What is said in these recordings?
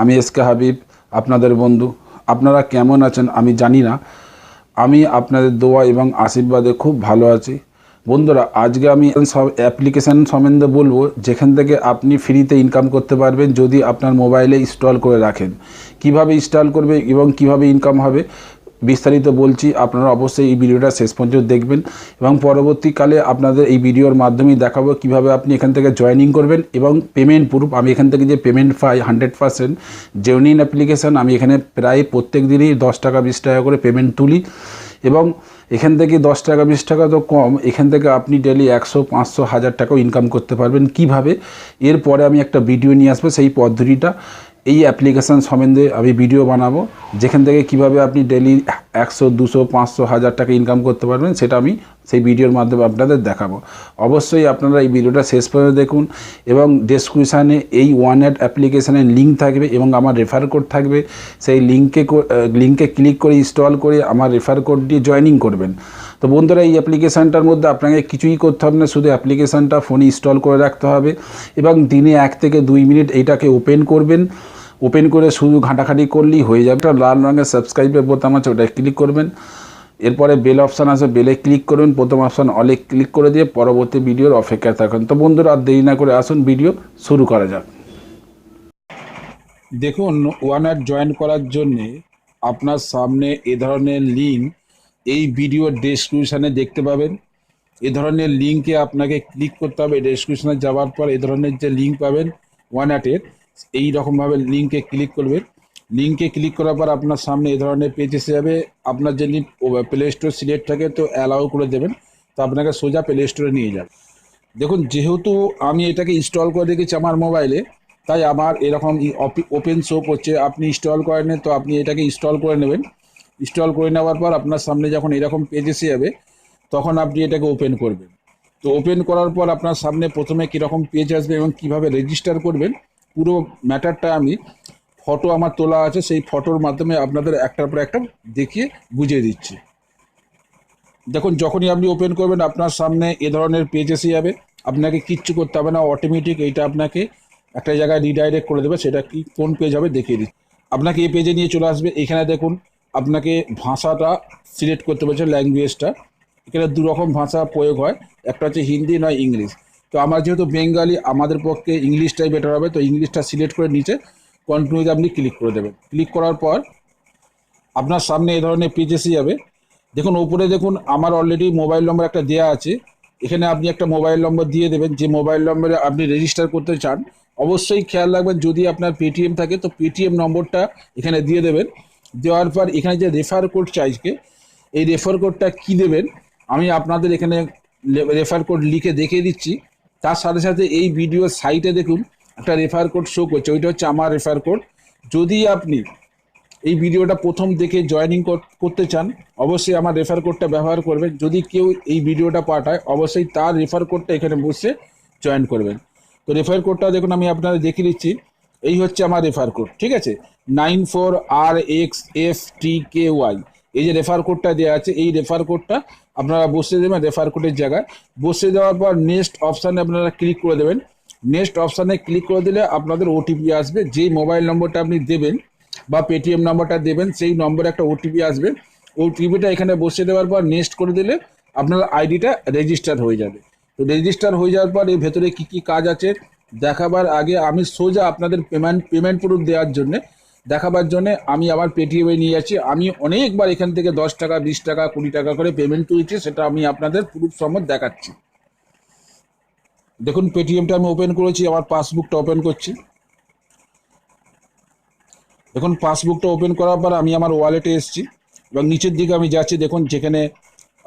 আমি এসকে হাবিব, আপনাদের বন্ধু। আপনারা কেমন আছেন আমি জানি না। আমি আপনাদের দোয়া এবং আশীর্বাদে খুব ভালো আছি। বন্ধুরা, আজকে আমি সব অ্যাপ্লিকেশান সম্বন্ধে বলব, যেখান থেকে আপনি ফ্রিতে ইনকাম করতে পারবেন যদি আপনার মোবাইলে ইনস্টল করে রাখেন। কীভাবে ইনস্টল করবে এবং কীভাবে ইনকাম হবে? বিস্তারিত বলছি, আপনারা অবশ্যই এই ভিডিওটা শেষ পর্যন্ত দেখবেন এবং পরবর্তীকালে আপনাদের এই ভিডিওর মাধ্যমেই দেখাবো কীভাবে আপনি এখান থেকে জয়েনিং করবেন এবং পেমেন্ট প্রুফ আমি এখান থেকে যে পেমেন্ট পাই হান্ড্রেড পার্সেন্ট জেনুইন অ্যাপ্লিকেশান আমি এখানে প্রায় প্রত্যেক দিনই দশ টাকা, বিশ টাকা করে পেমেন্ট তুলি এবং এখান থেকে দশ টাকা, বিশ টাকা তো কম, এখান থেকে আপনি ডেলি একশো, পাঁচশো, হাজার টাকাও ইনকাম করতে পারবেন। কীভাবে? এরপরে আমি একটা ভিডিও নিয়ে আসব সেই পদ্ধতিটা। এই অ্যাপ্লিকেশান সম্বন্ধে আমি ভিডিও বানাবো, যেখান থেকে কীভাবে আপনি ডেলি একশো, দুশো, পাঁচশো, হাজার টাকা ইনকাম করতে পারবেন, সেটা আমি সেই ভিডিওর মাধ্যমে আপনাদের দেখাবো। অবশ্যই আপনারা এই ভিডিওটা শেষ পর্যন্ত দেখুন এবং ডেসক্রিপশানে এই ওয়ান অ্যাড অ্যাপ্লিকেশানের লিঙ্ক থাকবে এবং আমার রেফার কোড থাকবে। সেই লিঙ্কে লিঙ্কে ক্লিক করে ইনস্টল করে আমার রেফার কোড দিয়ে জয়েনিং করবেন। তো বন্ধুরা, এই অ্যাপ্লিকেশানটার মধ্যে আপনাকে কিছুই করতে হবে না, শুধু অ্যাপ্লিকেশানটা ফোনে ইনস্টল করে রাখতে হবে এবং দিনে এক থেকে দুই মিনিট এইটাকে ওপেন করবেন। ওপেন করে শুধু ঘাঁটাঘাঁটি করলেই হয়ে যাবে। একটা লাল রঙের সাবস্ক্রাইবের বোতাম আছে, ওটায় ক্লিক করবেন। এরপরে বেল অপশান আছে বেলে ক্লিক করবেন প্রথম অপশান অলে ক্লিক করে দিয়ে পরবর্তী ভিডিওর অপেক্ষায় থাকুন। তো বন্ধুরা, আর দেরি না করে আসুন ভিডিও শুরু করা যাক। দেখুন ওয়ান অ্যাড জয়েন করার জন্যে আপনার সামনে এ ধরনের লিঙ্ক এই ভিডিওর ডেসক্রিপশানে দেখতে পাবেন। এ ধরনের লিঙ্কে আপনাকে ক্লিক করতে হবে। ডেসক্রিপশানে যাওয়ার পর এ ধরনের যে লিঙ্ক পাবেন ওয়ান অ্যাটের এই রকমভাবে লিঙ্কে ক্লিক করবেন লিঙ্কে ক্লিক করার পর আপনার সামনে এ ধরনের পেজ এসে যাবে। আপনার যদি প্লে স্টোর সিলেক্ট থাকে, তো অ্যালাউ করে দেবেন। তো আপনাকে সোজা প্লে স্টোরে নিয়ে যাবে। দেখুন, যেহেতু আমি এটাকে ইনস্টল করে রেখেছি আমার মোবাইলে তাই আমার এরকম ওপেন শো করছে। আপনি ইনস্টল করে নেন তো আপনি এটাকে ইনস্টল করে নেবেন। ইনস্টল করে নেওয়ার পর আপনার সামনে যখন এরকম পেজ এসে যাবে, তখন আপনি এটাকে ওপেন করবেন। তো ওপেন করার পর আপনার সামনে প্রথমে কীরকম পেজ আসবে এবং কীভাবে রেজিস্টার করবেন পুরো ম্যাটারটা আমি ফটো আমার তোলা আছে, সেই ফটোর মাধ্যমে আপনাদের একটার পর একটা দেখিয়ে বুঝিয়ে দিচ্ছি। দেখুন, যখনই আপনি ওপেন করবেন, আপনার সামনে এ ধরনের পেজ এসে যাবে। আপনাকে কিচ্ছু করতে হবে না অটোমেটিক এইটা আপনাকে একটা জায়গায় রিডাইরেক্ট করে দেবে, সেটা কি, কোন পেজ হবে দেখিয়ে দিচ্ছি। আপনাকে এই পেজে নিয়ে চলে আসবে, এখানে দেখুন, আপনাকে ভাষাটা সিলেক্ট করতে বলছে ল্যাঙ্গুয়েজটা এখানে দু রকম ভাষা প্রয়োগ হয়, একটা হচ্ছে হিন্দি, নয় ইংলিশ। তো আমার যেহেতু বেঙ্গালি, আমাদের পক্ষে ইংলিশটাই বেটার হবে, তো ইংলিশটা সিলেক্ট করে নিচে কন্টিনিউতে আপনি ক্লিক করে দেবেন। ক্লিক করার পর আপনার সামনে এই ধরনের পেজ এসে যাবে। দেখুন, উপরে দেখুন, আমার অলরেডি মোবাইল নম্বর একটা দেওয়া আছে। এখানে আপনি একটা মোবাইল নম্বর দিয়ে দেবেন। যে মোবাইল নম্বরে আপনি রেজিস্টার করতে চান, অবশ্যই খেয়াল রাখবেন, যদি আপনার পেটিএম থাকে, তো পেটিএম নম্বরটা এখানে দিয়ে দেবেন। দেওয়ার পর এখানে যে রেফার কোড চাইছে এই রেফার কোডটা কি দেবেন? আমি আপনাদের এখানে রেফার কোড লিখে দেখিয়ে দিচ্ছি। তার সাথে সাথে এই ভিডিও সাইটে দেখুন, একটা রেফার কোড শো করছে, ওইটা হচ্ছে আমার রেফার কোড যদি আপনি এই ভিডিওটা প্রথম দেখে জয়েনিং করতে চান, অবশ্যই আমার রেফার কোডটা ব্যবহার করবেন। যদি কেউ এই ভিডিওটা পাঠায়, অবশ্যই তার রেফার কোডটা এখানে বসে জয়েন করবেন। তো রেফার কোডটা দেখুন, আমি আপনাদের দেখিয়ে দিচ্ছি। এই হচ্ছে আমার রেফার কোড ঠিক আছে? Nine four R X F T K Y এই যে রেফার কোডটা দেওয়া আছে, এই রেফার কোডটা আপনারা বসে দেবেন রেফার কোডের জায়গায়। বসে দেওয়ার পর নেক্সট অপশানে আপনারা ক্লিক করে দেবেন। নেক্সট অপশানে ক্লিক করে দিলে আপনাদের ওটিপি আসবে। যেই মোবাইল নম্বরটা আপনি দেবেন বা পেটিএম নম্বরটা দেবেন, সেই নম্বরে একটা ওটিপি আসবে। ওটিপিটা এখানে বসে দেওয়ার পর নেক্সট করে দিলে আপনার আইডিটা রেজিস্টার হয়ে যাবে। তো রেজিস্টার হয়ে যাওয়ার পর এর ভেতরে কী কী কাজ আছে দেখাবার আগে আমি সোজা আপনাদের পেমেন্ট পেমেন্ট প্রুফ দেওয়ার জন্যে দেখাবার জন্য আমি আমার পেটিএমে নিয়ে যাচ্ছি। আমি অনেকবার এখান থেকে দশ টাকা, বিশ টাকা, কুড়ি টাকা করে পেমেন্ট তুলছি সেটা আমি আপনাদের প্রুফ সম্মত দেখাচ্ছি। দেখুন পেটিএমটা আমি ওপেন করেছি, আমার পাসবুকটা ওপেন করছি। দেখুন পাসবুকটা ওপেন করার পর আমি আমার ওয়ালেটে এসেছি এবং নিচের দিকে আমি যাচ্ছি। দেখুন, যেখানে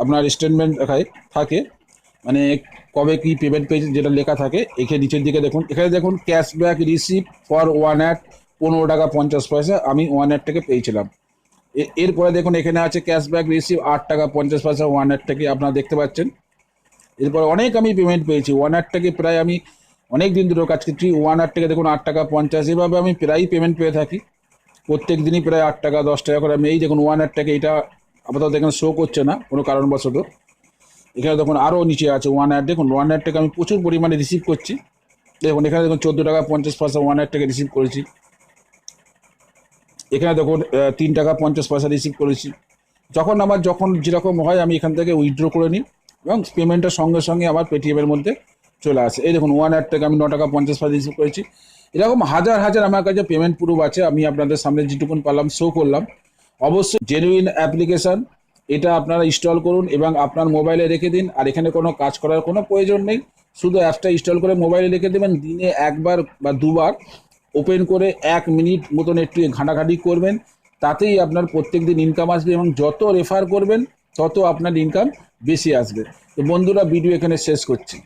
আপনার স্টেটমেন্ট দেখায়, থাকে। মানে কবে কি পেমেন্ট পেয়েছে, যেটা লেখা থাকে এখানে নিচের দিকে দেখুন। এখানে দেখুন cashback receive for one at পনেরো টাকা পঞ্চাশ পয়সা আমি ওয়ান অ্যাট থেকে পেয়েছিলাম। এরপরে দেখুন, এখানে আছে ক্যাশব্যাক রিসিভ আট টাকা পঞ্চাশ পয়সা ওয়ান অ্যাট থেকে আপনারা দেখতে পাচ্ছেন। এরপরে অনেক আমি পেমেন্ট পেয়েছি। ওয়ান অ্যাট থেকে প্রায় আমি অনেক দিন ধরে কাজ করছি। ওয়ান অ্যাট থেকে দেখুন, আট টাকা পঞ্চাশ, এভাবে আমি প্রায়ই পেমেন্ট পেয়ে থাকি। প্রত্যেক দিনই প্রায় আট টাকা, দশ টাকা করে আমি এই দেখুন ওয়ান অ্যাট থেকে এটা আপাতত এখানে শো করছে না, কোনো কারণবশত। এখানে দেখুন আরও নিচে আছে ওয়ান অ্যাট দেখুন ওয়ান অ্যাট থেকে আমি প্রচুর পরিমাণে রিসিভ করছি। দেখুন, এখানে দেখুন, চোদ্দ টাকা পঞ্চাশ পয়সা ওয়ান থেকে রিসিভ করেছি। এখানে দেখুন তিন টাকা পঞ্চাশ পয়সা রিসিভ করেছি। যখন আমার যখন যেরকম হয়, আমি এখান থেকে উইথড্র করে নিই এবং পেমেন্টটা সঙ্গে সঙ্গে আমার পেটিএমের মধ্যে চলে আসে। এই দেখুন ওয়ান থেকে আমি ন টাকা পঞ্চাশ পয়সা রিসিভ করেছি। এরকম হাজার হাজার আমার কাছে পেমেন্ট প্রুফ আছে। আমি আপনাদের সামনে যেটুকুন পারলাম শো করলাম। অবশ্যই জেনুইন অ্যাপ্লিকেশন এটা আপনারা ইনস্টল করুন এবং আপনার মোবাইলে রেখে দিন। আর এখানে কোনো কাজ করার কোনো প্রয়োজন নেই। শুধু অ্যাপটা ইনস্টল করে মোবাইলে রেখে দেবেন। দিনে একবার বা দুবার ওপেন করে এক মিনিট মতন একটু ঘাঁটাঘাঁটি করবেন, তাতেই আপনার প্রত্যেক দিন ইনকাম আসবে এবং যত রেফার করবেন, তত আপনার ইনকাম বেশি আসবে। তো বন্ধুরা ভিডিও এখানে শেষ করছি।